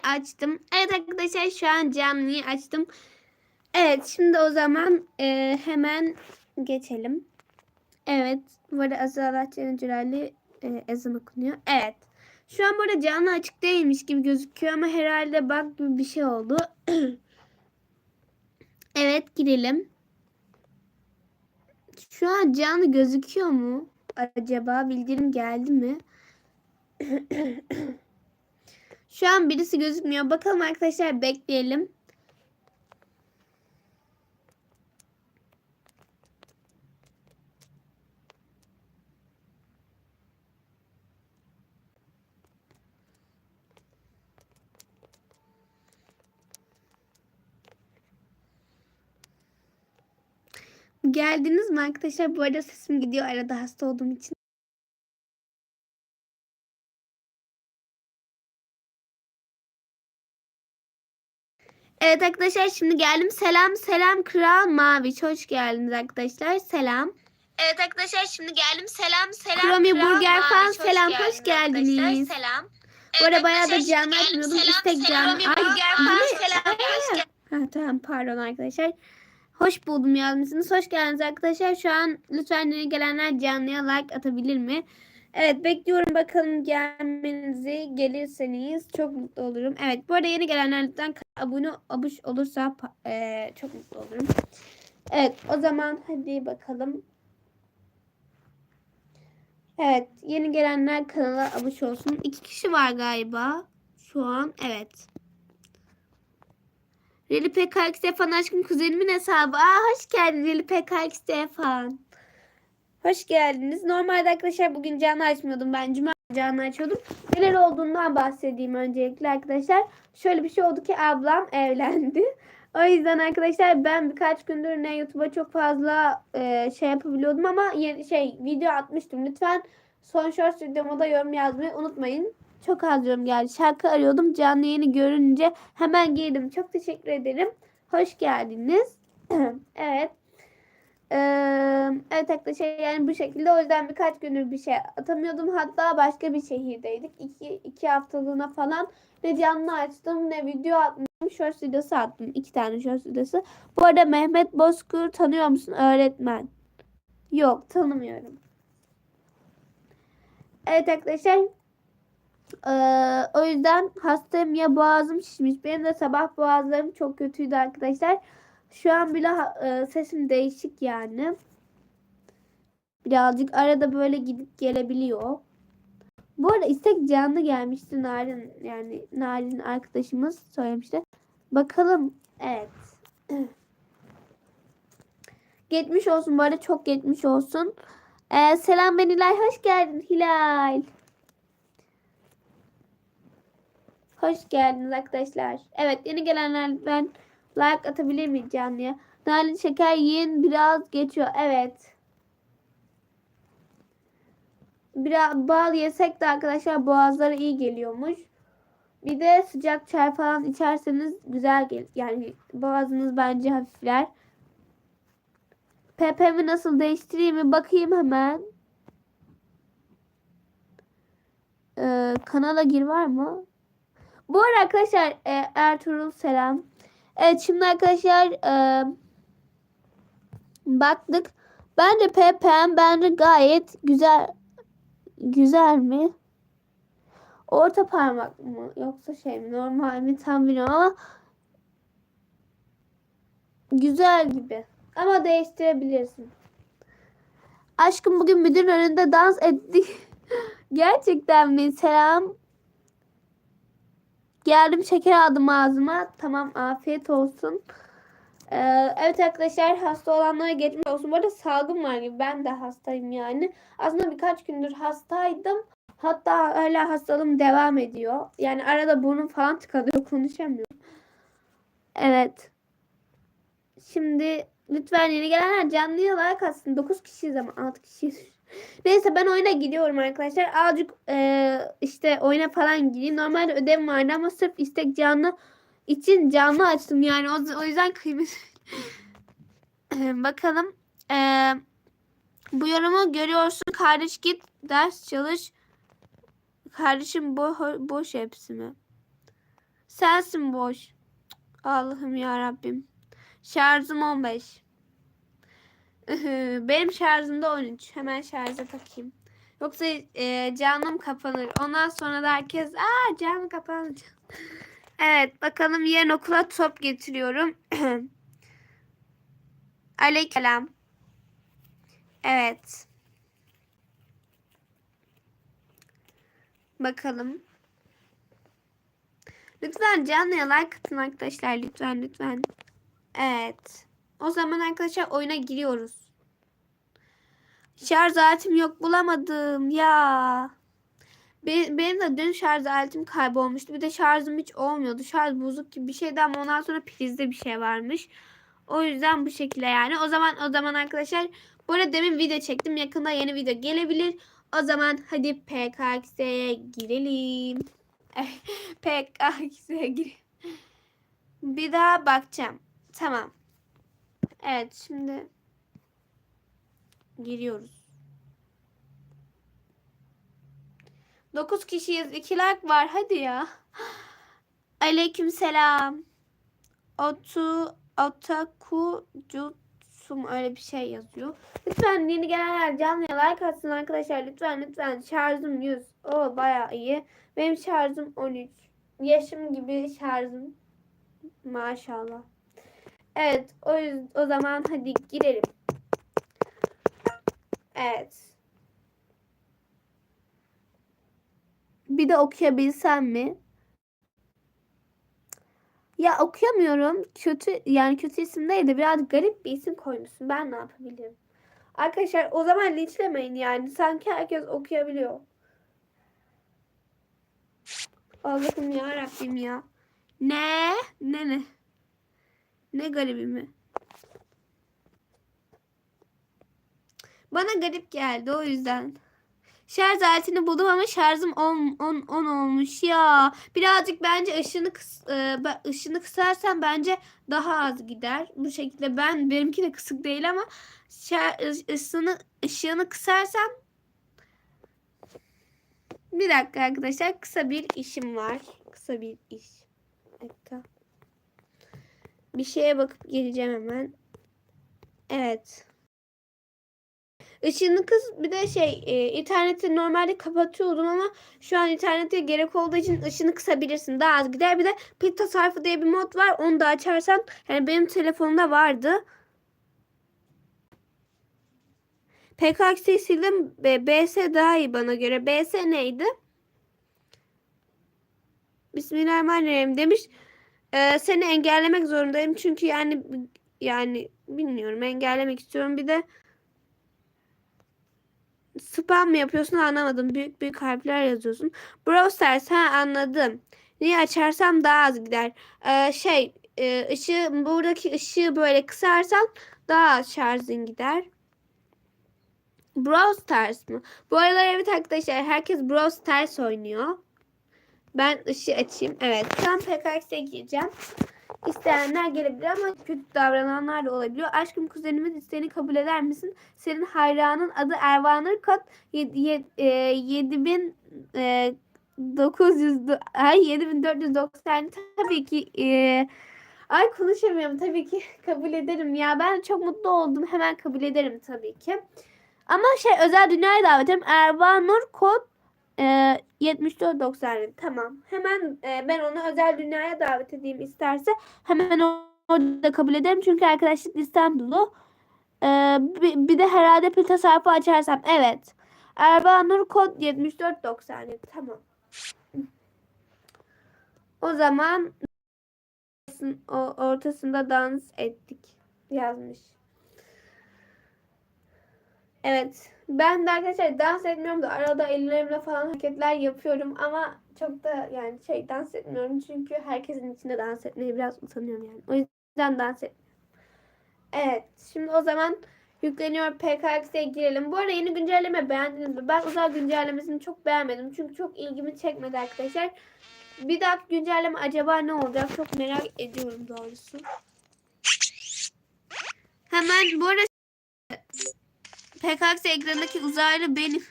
açtım. Evet arkadaşlar şu an canlıyı açtım. Evet şimdi o zaman e, hemen geçelim. Evet. Bu arada Celle Celaluhu e, ezan okunuyor. Evet. Şu an burada canlı açık değilmiş gibi gözüküyor ama herhalde bak bir şey oldu. evet girelim. Şu an canlı gözüküyor mu? Acaba bildirim geldi mi? Şu an birisi gözükmüyor. Bakalım arkadaşlar bekleyelim. Geldiniz mi arkadaşlar? Bu arada sesim gidiyor arada hasta olduğum için. Evet arkadaşlar şimdi geldim. Selam selam Kral Maviç. Hoş geldiniz arkadaşlar. Selam. Evet arkadaşlar şimdi geldim. Selam selam Kromi Kral Burger Maviç. selam, hoş geldiniz. arkadaşlar. Selam. Bu arada bayağı da canlı. Selam, İstek canlı. Ay, hoş Aa. Ha, tamam pardon arkadaşlar. Hoş buldum yazmışsınız. Hoş geldiniz arkadaşlar. Şu an lütfen yeni gelenler canlıya like atabilir mi? Evet bekliyorum bakalım gelmenizi gelirseniz çok mutlu olurum. Evet bu arada yeni gelenler lütfen abone abuş olursa eee, çok mutlu olurum. Evet o zaman hadi bakalım. Evet yeni gelenler kanala abone olsun. İki kişi var galiba. Şu an evet. Reli PKX Stefan aşkım kuzenimin hesabı. Aa hoş geldin Reli PKX Stefan. Hoş geldiniz. Normalde arkadaşlar bugün canlı açmıyordum. Ben cuma canlı açıyordum. Neler olduğundan bahsedeyim öncelikle arkadaşlar. Şöyle bir şey oldu ki ablam evlendi. O yüzden arkadaşlar ben birkaç gündür ne YouTube'a çok fazla e, şey yapabiliyordum ama yeni şey video atmıştım. Lütfen son shorts videoma da yorum yazmayı unutmayın. Çok az geldi. Şarkı arıyordum. Canlı yayını görünce hemen girdim. Çok teşekkür ederim. Hoş geldiniz. evet. Ee, evet arkadaşlar yani bu şekilde o yüzden birkaç gündür bir şey atamıyordum. Hatta başka bir şehirdeydik. İki, iki haftalığına falan ne canlı açtım ne video atmıştım. Shorts videosu attım. iki tane shorts videosu. Bu arada Mehmet Bozkır tanıyor musun öğretmen? Yok tanımıyorum. Evet arkadaşlar ee, o yüzden hastayım ya boğazım şişmiş. Benim de sabah boğazlarım çok kötüydü arkadaşlar. Şu an bile e, sesim değişik yani. Birazcık arada böyle gidip gelebiliyor. Bu arada istek canlı gelmişti Narin yani Narin arkadaşımız söylemişti. Bakalım. Evet. Geçmiş olsun bu arada çok geçmiş olsun. Ee, selam ben Hilal. Hoş geldin Hilal. Hoş geldiniz arkadaşlar. Evet yeni gelenlerden like atabilir miyim canlıya? Narin şeker yiyin biraz geçiyor. Evet. Biraz bal yesek de arkadaşlar boğazlara iyi geliyormuş. Bir de sıcak çay falan içerseniz güzel gel. Yani boğazınız bence hafifler. PP'mi nasıl değiştireyim mi? Bakayım hemen. Ee, kanala gir var mı? Bu arada arkadaşlar e, Ertuğrul selam. Evet şimdi arkadaşlar e, baktık. Bence PPM bence gayet güzel güzel mi? Orta parmak mı yoksa şey mi normal mi tam bilmiyorum ama güzel gibi. Ama değiştirebilirsin. Aşkım bugün müdür önünde dans ettik. Gerçekten mi? Selam. Geldim şeker aldım ağzıma. Tamam afiyet olsun. Ee, evet arkadaşlar hasta olanlara geçmiş olsun. Bu arada salgın var gibi. Ben de hastayım yani. Aslında birkaç gündür hastaydım. Hatta hala hastalığım devam ediyor. Yani arada burnum falan tıkanıyor. Konuşamıyorum. Evet. Şimdi lütfen yeni gelenler canlıya like atsın. 9 kişiyiz ama 6 kişiyiz. Neyse ben oyuna gidiyorum arkadaşlar. Azıcık e, işte oyuna falan gireyim. Normalde ödevim vardı ama sırf istek canlı için canlı açtım yani. O, o yüzden kıymet. Bakalım. E, bu yorumu görüyorsun. Kardeş git ders çalış. Kardeşim bo boş hepsi mi? Sensin boş. Allah'ım ya Rabbim. Şarjım 15. Benim şarjım da 13. Hemen şarja takayım. Yoksa e, canım kapanır. Ondan sonra da herkes aa canım kapandı. Evet bakalım yarın okula top getiriyorum. Aleyküm. Evet. Bakalım. Lütfen canlıya like atın arkadaşlar. Lütfen lütfen. Evet. O zaman arkadaşlar oyuna giriyoruz. Şarj aletim yok bulamadım ya. Be- Benim de dün şarj aletim kaybolmuştu. Bir de şarjım hiç olmuyordu. Şarj bozuk gibi bir şeydi ama ondan sonra prizde bir şey varmış. O yüzden bu şekilde yani. O zaman o zaman arkadaşlar bu arada demin video çektim. Yakında yeni video gelebilir. O zaman hadi PKX'ye girelim. PKX'ye girelim. Bir daha bakacağım. Tamam. Evet şimdi giriyoruz. 9 kişiyiz. 2 like var. Hadi ya. Aleyküm selam. Otu Otaku Jutsum öyle bir şey yazıyor. Lütfen yeni gelenler canlıya like atsın arkadaşlar. Lütfen lütfen. Şarjım 100. O bayağı iyi. Benim şarjım 13. Yaşım gibi şarjım. Maşallah. Evet. O, o zaman hadi girelim. Evet. Bir de okuyabilsem mi? Ya okuyamıyorum. Kötü yani kötü isim değil de biraz garip bir isim koymuşsun. Ben ne yapabilirim? Arkadaşlar o zaman linçlemeyin yani. Sanki herkes okuyabiliyor. Allah'ım ya Rabbim ya. Ne? Ne ne? Ne garibi mi? Bana garip geldi o yüzden. Şarj aletini buldum ama şarjım 10 10 10 olmuş ya. Birazcık bence ışığını kıs, e, ışığını kısarsam bence daha az gider. Bu şekilde ben benimki de kısık değil ama şar, ış- ışığını ışığını kısarsam bir dakika arkadaşlar kısa bir işim var. Kısa bir iş. Bir dakika. Bir şeye bakıp geleceğim hemen. Evet. Işığını kız bir de şey e, interneti normalde kapatıyordum ama şu an internete gerek olduğu için ışını kısabilirsin. Daha az gider. Bir de pil tasarrufu diye bir mod var. Onu da açarsan yani benim telefonumda vardı. PKX'yi sildim. BS daha iyi bana göre. BS neydi? Bismillahirrahmanirrahim demiş. Ee, seni engellemek zorundayım çünkü yani yani bilmiyorum engellemek istiyorum. Bir de spam mı yapıyorsun anlamadım. Büyük büyük harfler yazıyorsun. Brawl Stars ha anladım. Niye açarsam daha az gider. Ee, şey e, ışığı buradaki ışığı böyle kısarsan daha az şarjın gider. Brawl Stars mı? Bu aralar evet arkadaşlar herkes Brawl Stars oynuyor. Ben ışığı açayım. Evet. Tam PKX'e gireceğim. İsteyenler gelebilir ama kötü davrananlar da olabiliyor. Aşkım kuzenimin isteğini kabul eder misin? Senin hayranın adı Ervanur kod 7000 e, 900 ay 7490 tabii ki e, ay konuşamıyorum tabii ki kabul ederim ya ben çok mutlu oldum hemen kabul ederim tabii ki ama şey özel dünyaya davet ederim Ervanur kod e, 7490 tamam hemen e, ben onu özel dünyaya davet edeyim isterse hemen orada kabul ederim çünkü arkadaşlık listem dolu ee, bir, bir de herhalde pil tasarrufu açarsam. Evet. Erba Nur kod 7497. Tamam. O zaman ortasında dans ettik yazmış. Evet. Ben de arkadaşlar dans etmiyorum da arada ellerimle falan hareketler yapıyorum ama çok da yani şey dans etmiyorum çünkü herkesin içinde dans etmeyi biraz utanıyorum yani. O yüzden dans etmiyorum. Evet. Şimdi o zaman yükleniyor PKX'e girelim. Bu arada yeni güncelleme beğendiniz mi? Ben uzay güncellemesini çok beğenmedim. Çünkü çok ilgimi çekmedi arkadaşlar. Bir dahaki güncelleme acaba ne olacak? Çok merak ediyorum doğrusu. Hemen bu arada PKX ekranındaki uzaylı benim.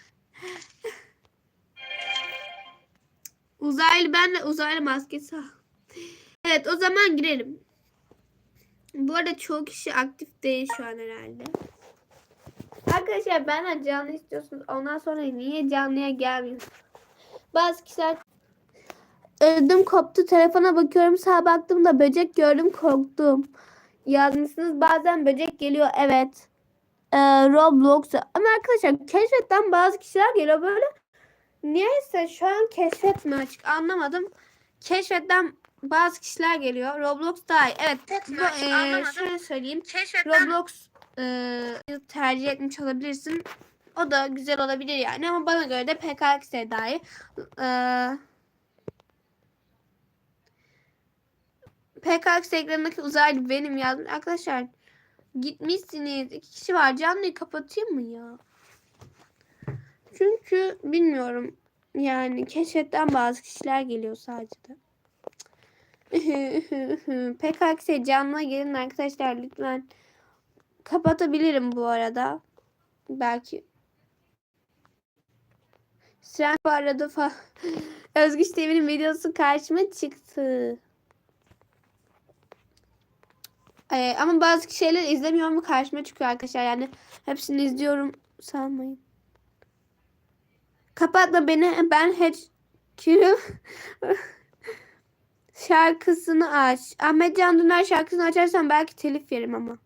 uzaylı benle uzaylı maskesi. Evet o zaman girelim. Bu arada çoğu kişi aktif değil şu an herhalde. Arkadaşlar benden canlı istiyorsunuz. Ondan sonra niye canlıya gelmiyor? Bazı kişiler ödüm koptu. Telefona bakıyorum. Sağa baktım da böcek gördüm korktum. Yazmışsınız. Bazen böcek geliyor. Evet. Ee, Roblox. Ama arkadaşlar keşfetten bazı kişiler geliyor böyle. Niyeyse şu an keşfet mi açık anlamadım. Keşfetten bazı kişiler geliyor. Roblox daha iyi. Evet. Bu, e, şöyle söyleyeyim. Roblox e, tercih etmiş olabilirsin. O da güzel olabilir yani ama bana göre de PKX daha iyi. E, PKX ekranındaki uzaylı benim yazdım. Arkadaşlar gitmişsiniz. İki kişi var. Canlıyı kapatayım mı ya? Çünkü bilmiyorum. Yani keşfetten bazı kişiler geliyor sadece de. PKX canlıya gelin arkadaşlar lütfen. Kapatabilirim bu arada. Belki. Sen bu arada fa Özgüç TV'nin videosu karşıma çıktı. Ee, ama bazı şeyler izlemiyorum mu karşıma çıkıyor arkadaşlar. Yani hepsini izliyorum sanmayın. Kapatma beni. Ben hiç Kürüm şarkısını aç. Ahmet Can Dündar şarkısını açarsan belki telif yerim ama.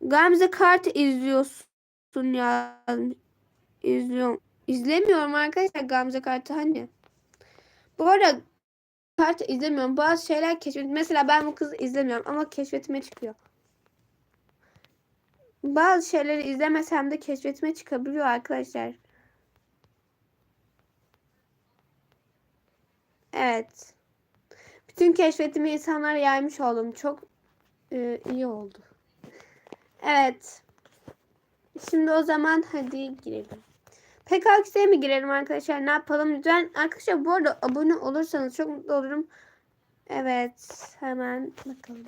Gamze Kart izliyorsun ya. İzliyorum. İzlemiyorum arkadaşlar Gamze Kart'ı hani. Bu arada Kart'ı izlemiyorum. Bazı şeyler keşfet. Mesela ben bu kızı izlemiyorum ama keşfetime çıkıyor. Bazı şeyleri izlemesem de keşfetime çıkabiliyor arkadaşlar. Evet. Bütün keşfetimi insanlara yaymış oldum. Çok e, iyi oldu. Evet. Şimdi o zaman hadi girelim. PKX'ye mi girelim arkadaşlar? Ne yapalım? Lütfen arkadaşlar bu arada abone olursanız çok mutlu olurum. Evet. Hemen bakalım.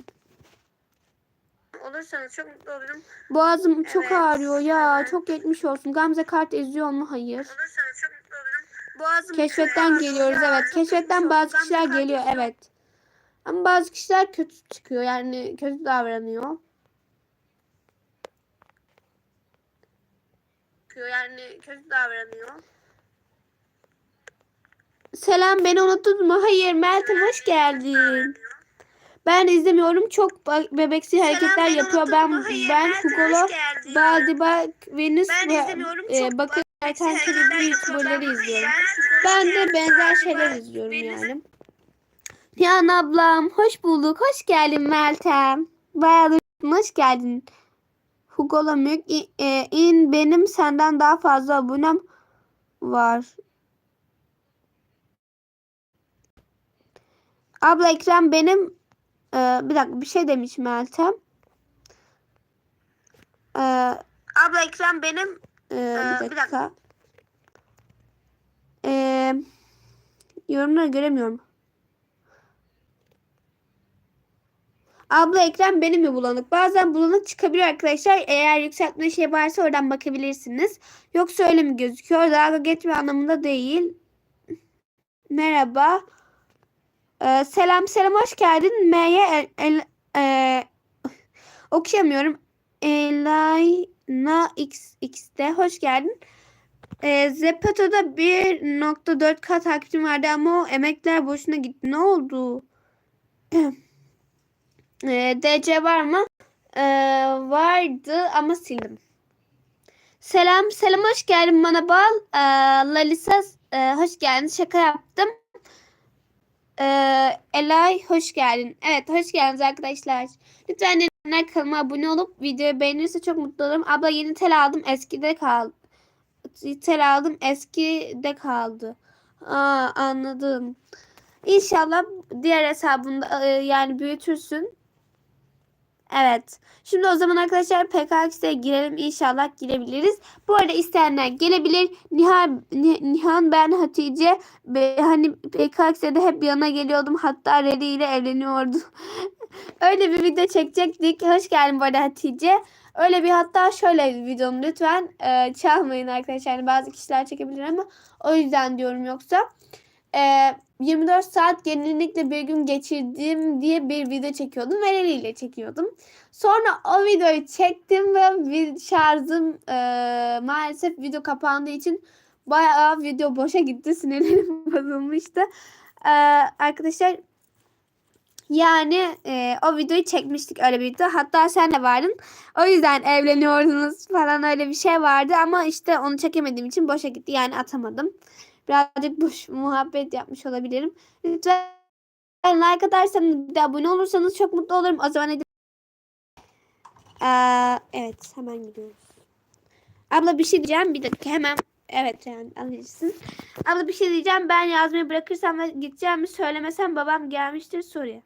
Olursanız çok mutlu olurum. Boğazım çok Evet, ağrıyor ya. hemen. Çok geçmiş olsun. Gamze kart izliyor mu? Hayır. Olursanız çok mutlu olurum. Boğazım Keşfetten geliyoruz ya, evet. çok Keşfetten bazı kişiler geliyor evet. Ama bazı kişiler kötü çıkıyor yani kötü davranıyor. Yani kötü davranıyor. Selam beni unuttun mu? Hayır Meltem hoş geldin. Ben izlemiyorum çok bebeksi hareketler beni yapıyor. Ben mu? Hayır, ben Hugo'la. Baldiba Venüs Ben ve e, Bakır Alternatif hareketler YouTuber'ları yapıyor. izliyorum. Ben- de benzer şeyler izliyorum yani. Nihan ablam hoş bulduk. Hoş geldin Meltem. Bayağıdır hoş geldin. Hugo'la Mük e, in benim senden daha fazla abonem var. Abla ekran benim e, bir dakika bir şey demiş Meltem. E, Abla ekran benim. e, bir bir dakika. E, yorumları göremiyorum. Abla ekran benim mi bulanık? Bazen bulanık çıkabiliyor arkadaşlar. Eğer yükseltme şey varsa oradan bakabilirsiniz. Yoksa öyle mi gözüküyor? Dalga geçme anlamında değil. Merhaba. Ee, selam selam hoş geldin. M'ye el, el, e, okuyamıyorum. Elina XX'de hoş geldin. Ee, Zepato'da 1.4K takipçim vardı ama o emekler boşuna gitti. Ne oldu? Ee, DC var mı? Ee, vardı ama sildim. Selam, selam hoş geldin bana bal. Ee, Lalisa e, hoş geldin. Şaka yaptım. Ee, Elay hoş geldin. Evet hoş geldiniz arkadaşlar. Lütfen dinleyenler kanalıma abone olup videoyu beğenirse çok mutlu olurum. Abla yeni tel aldım eskide kaldı. Tel aldım eskide kaldı. Aa, anladım. İnşallah diğer hesabında e, yani büyütürsün. Evet. Şimdi o zaman arkadaşlar PKX'e girelim. İnşallah girebiliriz. Bu arada isteyenler gelebilir. Nihan, Ni- Nihan ben Hatice. Be, hani PKX'e de hep yana geliyordum. Hatta Reli ile evleniyordum. Öyle bir video çekecektik. Hoş geldin bu arada Hatice. Öyle bir hatta şöyle bir videom lütfen e, çalmayın arkadaşlar. Yani bazı kişiler çekebilir ama o yüzden diyorum yoksa. E, 24 saat genellikle bir gün geçirdiğim diye bir video çekiyordum. ve Leli ile çekiyordum. Sonra o videoyu çektim ve şarjım e, maalesef video kapandığı için bayağı video boşa gitti. Sinirlerim bozulmuştu. E, arkadaşlar yani e, o videoyu çekmiştik öyle bir video. Hatta sen de vardın. O yüzden evleniyordunuz falan öyle bir şey vardı. Ama işte onu çekemediğim için boşa gitti. Yani atamadım. Birazcık boş muhabbet yapmış olabilirim. Lütfen like atarsanız bir de abone olursanız çok mutlu olurum. O zaman hadi. Aa, evet hemen gidiyoruz. Abla bir şey diyeceğim. Bir dakika hemen. Evet yani alırsın. Abla bir şey diyeceğim. Ben yazmayı bırakırsam ve gideceğimi söylemesem babam gelmiştir soruya.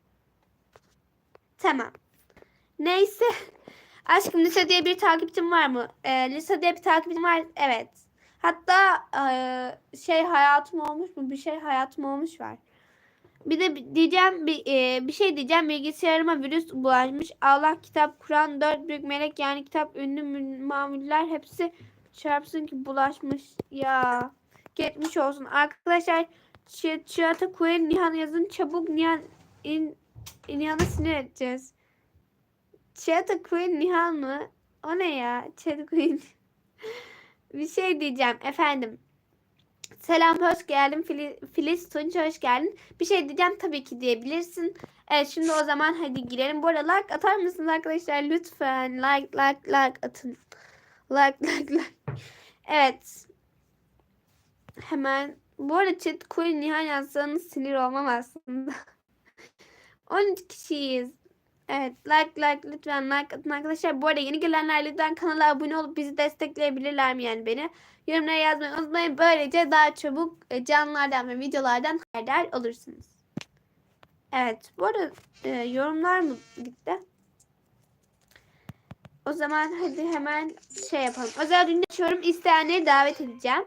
Tamam. Neyse. Aşkım Lisa diye bir takipçim var mı? Ee, Lisa diye bir takipçim var. Evet. Hatta şey hayatım olmuş mu? Bir şey hayatım olmuş var. Bir de diyeceğim bir bir şey diyeceğim bilgisayarıma virüs bulaşmış. Allah kitap Kur'an dört büyük melek yani kitap ünlü mamuller hepsi çarpsın ki bulaşmış ya. Geçmiş olsun. Arkadaşlar Çi- Çiğata Kuyen Nihan yazın çabuk Nihan in, Nihan'ı sinir edeceğiz. Çiğata Kuyen Nihan mı? O ne ya? Çiğata Kuyen bir şey diyeceğim efendim. Selam hoş geldin Fili- Filiz Tunç hoş geldin. Bir şey diyeceğim tabii ki diyebilirsin. Evet şimdi o zaman hadi girelim. Bu arada like atar mısınız arkadaşlar lütfen like like like atın. Like like like. Evet. Hemen bu arada chat koyun Nihan yazsanız sinir olmam aslında. 13 kişiyiz. Evet like like lütfen like atın arkadaşlar. Bu arada yeni gelenler lütfen kanala abone olup bizi destekleyebilirler mi yani beni? Yorumlara yazmayı unutmayın. Böylece daha çabuk e, canlılardan ve videolardan haberdar olursunuz. Evet bu arada e, yorumlar mı gitti? O zaman hadi hemen şey yapalım. Özel dünya açıyorum. İsteyenleri davet edeceğim.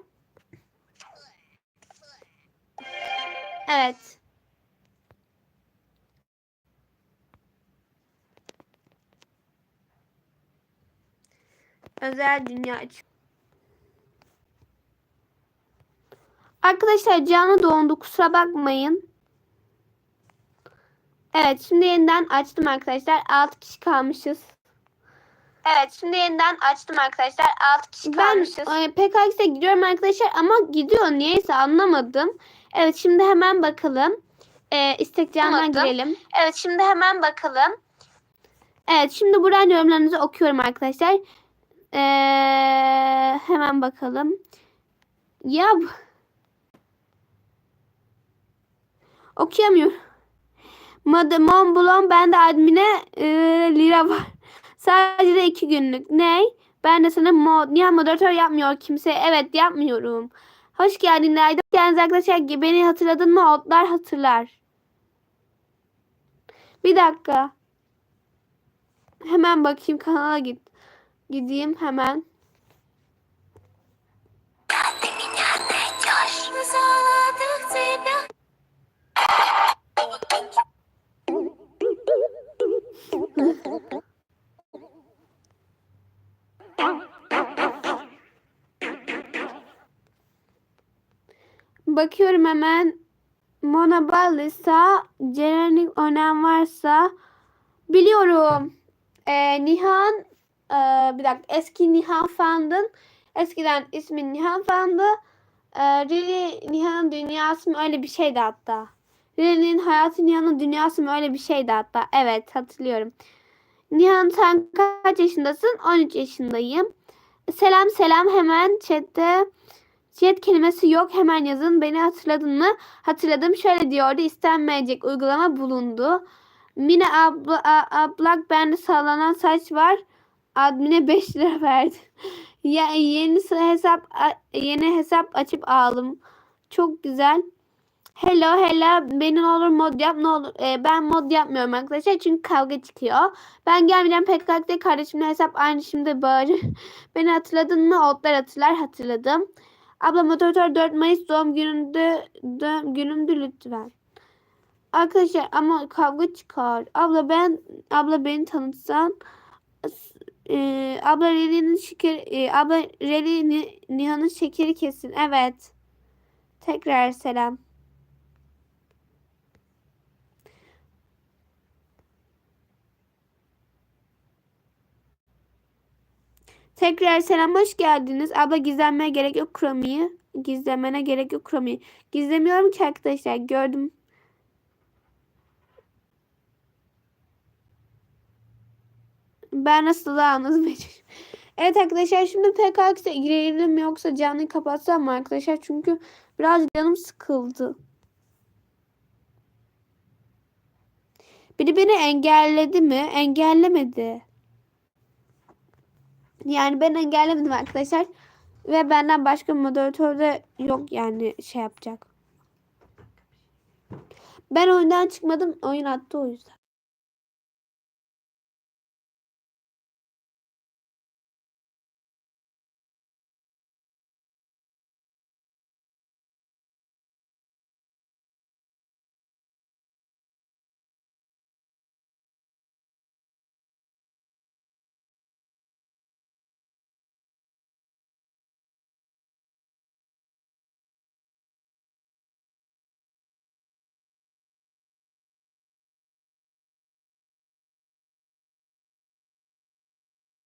Evet. Özel dünya aç. Arkadaşlar canlı dondu kusura bakmayın. Evet şimdi yeniden açtım arkadaşlar. 6 kişi kalmışız. Evet şimdi yeniden açtım arkadaşlar. 6 kişi kalmışız. Ben PKX'e gidiyorum arkadaşlar ama gidiyor niyeyse anlamadım. Evet şimdi hemen bakalım. E, istek Anladım. girelim. Evet şimdi hemen bakalım. Evet şimdi buradan yorumlarınızı okuyorum arkadaşlar. Ee, hemen bakalım. Ya okuyamıyorum. Mad Mont Blanc bende admine e, lira var. Sadece de iki günlük. Ne? Ben de sana mod, niye moderatör yapmıyor kimse? Evet yapmıyorum. Hoş geldin Layda. Hoş geldiniz arkadaşlar. Beni hatırladın mı? Otlar hatırlar. Bir dakika. Hemen bakayım kanala git. Gideyim hemen. Bakıyorum hemen. Mona Ballisa, Cerenik önem varsa biliyorum. Ee, Nihan e, bir dakika eski Nihan Fand'ın eskiden ismi Nihan Fand'ı e, Riri Nihan dünyası mı öyle bir şeydi hatta. Riri'nin hayatı Nihan'ın dünyası mı öyle bir şeydi hatta. Evet hatırlıyorum. Nihan sen kaç yaşındasın? 13 yaşındayım. Selam selam hemen chatte Chat kelimesi yok hemen yazın. Beni hatırladın mı? Hatırladım. Şöyle diyordu. istenmeyecek uygulama bulundu. Mine abla, ablak bende sallanan saç var. Admine 5 lira verdi. ya yeni hesap yeni hesap açıp aldım. Çok güzel. Hello hello beni ne olur mod yap ne olur. Ee, ben mod yapmıyorum arkadaşlar çünkü kavga çıkıyor. Ben gelmeyeceğim PKK'de kardeşimle hesap aynı şimdi bağırır. Beni hatırladın mı? Otlar hatırlar hatırladım. Abla moderatör 4 Mayıs doğum gününde doğum günümdü lütfen. Arkadaşlar ama kavga çıkar. Abla ben abla beni tanıtsan ee, abla Reni'nin şeker, e, abla Reni Nihan'ın şekeri kesin. Evet. Tekrar selam. Tekrar selam hoş geldiniz. Abla gizlenmeye gerek yok Kromi'yi. Gizlemene gerek yok Kromi'yi. Gizlemiyorum ki arkadaşlar gördüm. Ben nasıl daha anladım. evet arkadaşlar şimdi PKX'e girelim yoksa canlı kapatsam arkadaşlar? Çünkü biraz canım sıkıldı. Biri beni engelledi mi? Engellemedi. Yani ben engellemedim arkadaşlar. Ve benden başka moderatör de yok yani şey yapacak. Ben oyundan çıkmadım. Oyun attı o yüzden.